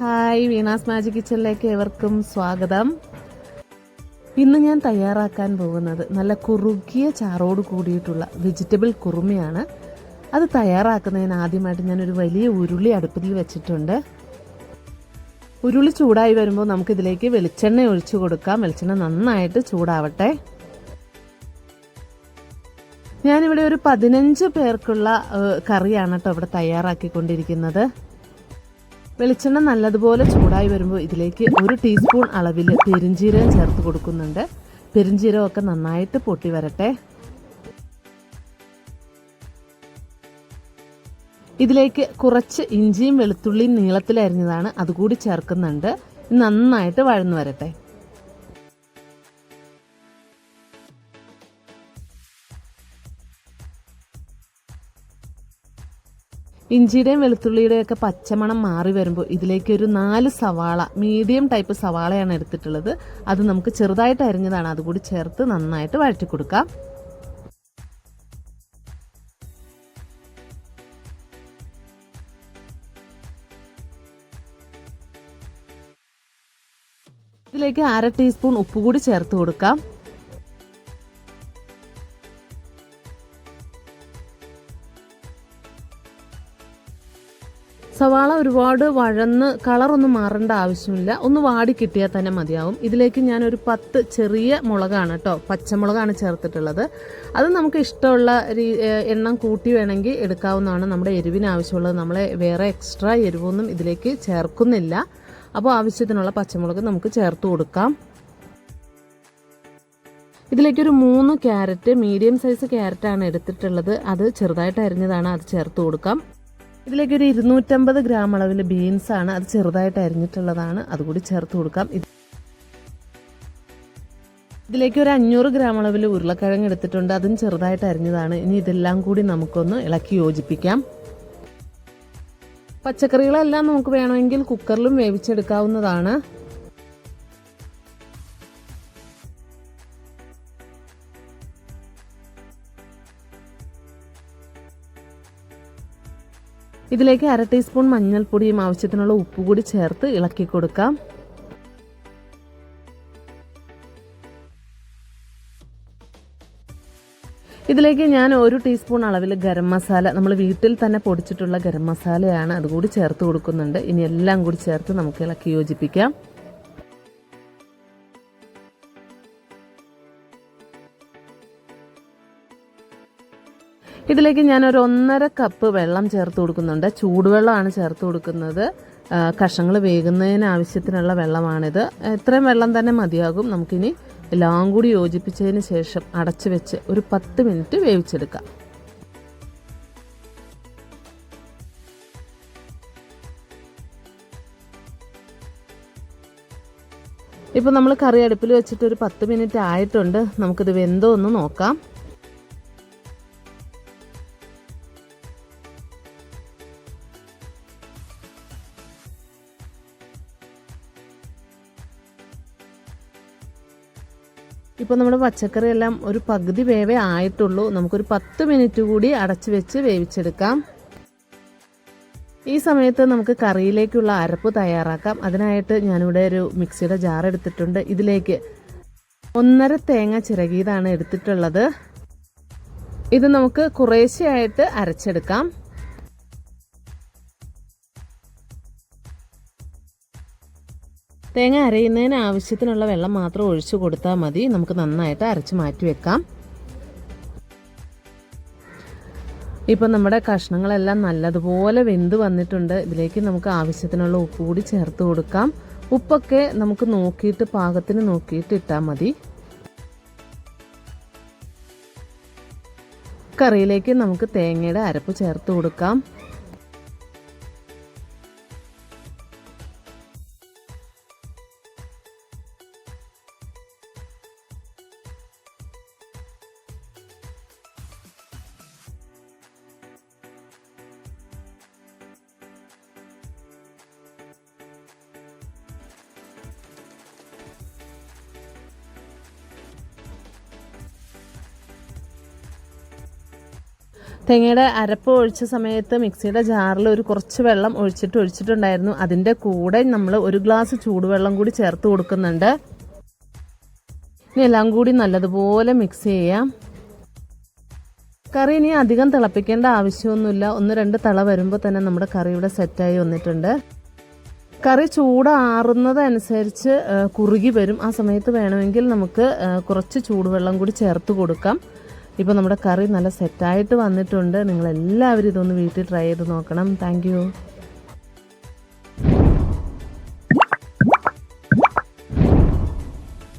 Hi Veena's magic കിച്ചണിലേക്ക് ഏവർക്കും സ്വാഗതം. ഇന്ന് ഞാൻ തയ്യാറാക്കാൻ പോകുന്നത് നല്ല കുറുകിയ ചാറോട് കൂടിയിട്ടുള്ള വെജിറ്റബിൾ കുറുമയാണ്. അത് തയ്യാറാക്കുന്നതിന് ആദ്യമായിട്ട് ഞാനൊരു വലിയ ഉരുളി അടുപ്പിൽ വെച്ചിട്ടുണ്ട്. ഉരുളി ചൂടായി വരുമ്പോൾ നമുക്കിതിലേക്ക് വെളിച്ചെണ്ണ ഒഴിച്ചു കൊടുക്കാം. വെളിച്ചെണ്ണ നന്നായിട്ട് ചൂടാവട്ടെ. ഞാനിവിടെ ഒരു പതിനഞ്ച് പേർക്കുള്ള കറിയാണ് കേട്ടോ ഇവിടെ തയ്യാറാക്കിക്കൊണ്ടിരിക്കുന്നത്. വെളിച്ചെണ്ണ നല്ലതുപോലെ ചൂടായി വരുമ്പോൾ ഇതിലേക്ക് ഒരു ടീസ്പൂൺ അളവിൽ പെരിഞ്ചീരകം ചേർത്ത് കൊടുക്കുന്നുണ്ട്. പെരിഞ്ചീരകമൊക്കെ നന്നായിട്ട് പൊട്ടി വരട്ടെ. ഇതിലേക്ക് കുറച്ച് ഇഞ്ചിയും വെളുത്തുള്ളിയും നീളത്തിൽ അരിഞ്ഞതാണ് അതുകൂടി ചേർക്കുന്നുണ്ട്. നന്നായിട്ട് വഴന്നു വരട്ടെ. ഇഞ്ചിയുടെയും വെളുത്തുള്ളിയുടെയും ഒക്കെ പച്ചമണം മാറി വരുമ്പോൾ ഇതിലേക്ക് ഒരു നാല് സവാള മീഡിയം ടൈപ്പ് സവാളയാണ് എടുത്തിട്ടുള്ളത്. അത് നമുക്ക് ചെറുതായിട്ട് അരിഞ്ഞതാണ്. അതുകൂടി ചേർത്ത് നന്നായിട്ട് വഴറ്റി കൊടുക്കാം. ഇതിലേക്ക് അര ടീസ്പൂൺ ഉപ്പ് കൂടി ചേർത്ത് കൊടുക്കാം. സവാള ഒരുപാട് വഴന്ന് കളറൊന്നും മാറേണ്ട ആവശ്യമില്ല. ഒന്ന് വാടി കിട്ടിയാൽ തന്നെ മതിയാവും. ഇതിലേക്ക് ഞാൻ ഒരു പത്ത് ചെറിയ മുളകാണ് കേട്ടോ പച്ചമുളകാണ് ചേർത്തിട്ടുള്ളത്. അത് നമുക്ക് ഇഷ്ടമുള്ള എണ്ണം കൂട്ടി വേണമെങ്കിൽ എടുക്കാവുന്നതാണ് നമ്മുടെ എരിവിന് ആവശ്യമുള്ളത് നമ്മളെ വേറെ എക്സ്ട്രാ എരിവൊന്നും ഇതിലേക്ക് ചേർക്കുന്നില്ല. അപ്പോൾ ആവശ്യത്തിനുള്ള പച്ചമുളക് നമുക്ക് ചേർത്ത് കൊടുക്കാം. ഇതിലേക്ക് ഒരു മൂന്ന് ക്യാരറ്റ് മീഡിയം സൈസ് ക്യാരറ്റാണ് എടുത്തിട്ടുള്ളത്. അത് ചെറുതായിട്ട് അരിഞ്ഞതാണ്. അത് ചേർത്ത് കൊടുക്കാം. ഇതിലേക്ക് ഒരു ഇരുന്നൂറ്റമ്പത് ഗ്രാം അളവിൽ ബീൻസാണ് അത് ചെറുതായിട്ട് അരിഞ്ഞിട്ടുള്ളതാണ്. അതുകൂടി ചേർത്ത് കൊടുക്കാം. ഇതിലേക്ക് ഒരു അഞ്ഞൂറ് ഗ്രാം അളവിൽ ഉരുളക്കിഴങ്ങ് എടുത്തിട്ടുണ്ട്. അതും ചെറുതായിട്ട് അരിഞ്ഞതാണ്. ഇനി ഇതെല്ലാം കൂടി നമുക്കൊന്ന് ഇളക്കി യോജിപ്പിക്കാം. പച്ചക്കറികളെല്ലാം നമുക്ക് വേണമെങ്കിൽ കുക്കറിലും വേവിച്ചെടുക്കാവുന്നതാണ്. ഇതിലേക്ക് അര ടീസ്പൂൺ മഞ്ഞൾപ്പൊടിയും ആവശ്യത്തിനുള്ള ഉപ്പ് കൂടി ചേർത്ത് ഇളക്കി കൊടുക്കാം. ഇതിലേക്ക് ഞാൻ ഒരു ടീസ്പൂൺ അളവിൽ ഗരം മസാല നമ്മൾ വീട്ടിൽ തന്നെ പൊടിച്ചിട്ടുള്ള ഗരം മസാലയാണ് അതുകൂടി ചേർത്ത് കൊടുക്കുന്നുണ്ട്. ഇനി എല്ലാം കൂടി ചേർത്ത് നമുക്ക് ഇളക്കി യോജിപ്പിക്കാം. ഇതിലേക്ക് ഞാൻ ഒരു ഒന്നര കപ്പ് വെള്ളം ചേർത്ത് കൊടുക്കുന്നുണ്ട്. ചൂടുവെള്ളമാണ് ചേർത്ത് കൊടുക്കുന്നത്. കഷങ്ങൾ വേകുന്നതിന് ആവശ്യത്തിനുള്ള വെള്ളമാണിത്. ഇത്രയും വെള്ളം തന്നെ മതിയാകും. നമുക്കിനി എല്ലാം കൂടി യോജിപ്പിച്ചതിന് ശേഷം അടച്ചു വെച്ച് ഒരു പത്ത് മിനിറ്റ് വേവിച്ചെടുക്കാം. ഇപ്പോൾ നമ്മൾ കറി അടുപ്പിൽ വെച്ചിട്ട് ഒരു പത്ത് മിനിറ്റ് ആയിട്ടുണ്ട്. നമുക്കിത് വെന്തോ ഒന്ന് നോക്കാം. ഇപ്പോൾ നമ്മുടെ പച്ചക്കറി എല്ലാം ഒരു പകുതി വേവേ ആയിട്ടുള്ളൂ. നമുക്കൊരു പത്ത് മിനിറ്റ് കൂടി അടച്ചു വെച്ച് വേവിച്ചെടുക്കാം. ഈ സമയത്ത് നമുക്ക് കറിയിലേക്കുള്ള അരപ്പ് തയ്യാറാക്കാം. അതിനായിട്ട് ഞാനിവിടെ ഒരു മിക്സിയുടെ ജാർ എടുത്തിട്ടുണ്ട്. ഇതിലേക്ക് ഒന്നര തേങ്ങ ചിരകിയതാണ് എടുത്തിട്ടുള്ളത്. ഇത് നമുക്ക് കുറേശ്ശെയായിട്ട് അരച്ചെടുക്കാം. തേങ്ങ അരയുന്നതിന് ആവശ്യത്തിനുള്ള വെള്ളം മാത്രം ഒഴിച്ചു കൊടുത്താൽ മതി. നമുക്ക് നന്നായിട്ട് അരച്ച് മാറ്റി വെക്കാം. ഇപ്പം നമ്മുടെ കഷ്ണങ്ങളെല്ലാം നല്ലതുപോലെ വെന്ത് വന്നിട്ടുണ്ട്. ഇതിലേക്ക് നമുക്ക് ആവശ്യത്തിനുള്ള ഉപ്പ് കൂടി ചേർത്ത് കൊടുക്കാം. ഉപ്പൊക്കെ നമുക്ക് നോക്കിയിട്ട് പാകത്തിന് നോക്കിയിട്ട് ഇട്ടാൽ മതി. കറിയിലേക്ക് നമുക്ക് തേങ്ങയുടെ അരപ്പ് ചേർത്ത് കൊടുക്കാം. തേങ്ങയുടെ അരപ്പ് ഒഴിച്ച സമയത്ത് മിക്സിയുടെ ജാറിൽ ഒരു കുറച്ച് വെള്ളം ഒഴിച്ചിട്ട് ഒഴിച്ചിട്ടുണ്ടായിരുന്നു. അതിന്റെ കൂടെ നമ്മൾ ഒരു ഗ്ലാസ് ചൂടുവെള്ളം കൂടി ചേർത്ത് കൊടുക്കുന്നുണ്ട്. ഇനി എല്ലാം കൂടി നല്ലതുപോലെ മിക്സ് ചെയ്യാം. കറി ഇനി അധികം തിളപ്പിക്കേണ്ട ആവശ്യമൊന്നുമില്ല. ഒന്ന് രണ്ട് തള വരുമ്പോൾ തന്നെ നമ്മുടെ കറി ഇവിടെ സെറ്റായി വന്നിട്ടുണ്ട്. കറി ചൂടാറുന്നതനുസരിച്ച് കുറുകി വരും. ആ സമയത്ത് വേണമെങ്കിൽ നമുക്ക് കുറച്ച് ചൂടുവെള്ളം കൂടി ചേർത്ത് കൊടുക്കാം. ഇപ്പോൾ നമ്മുടെ കറി നല്ല സെറ്റായിട്ട് വന്നിട്ടുണ്ട്. നിങ്ങളെല്ലാവരും ഇതൊന്ന് വീട്ടിൽ ട്രൈ ചെയ്ത് നോക്കണം. താങ്ക്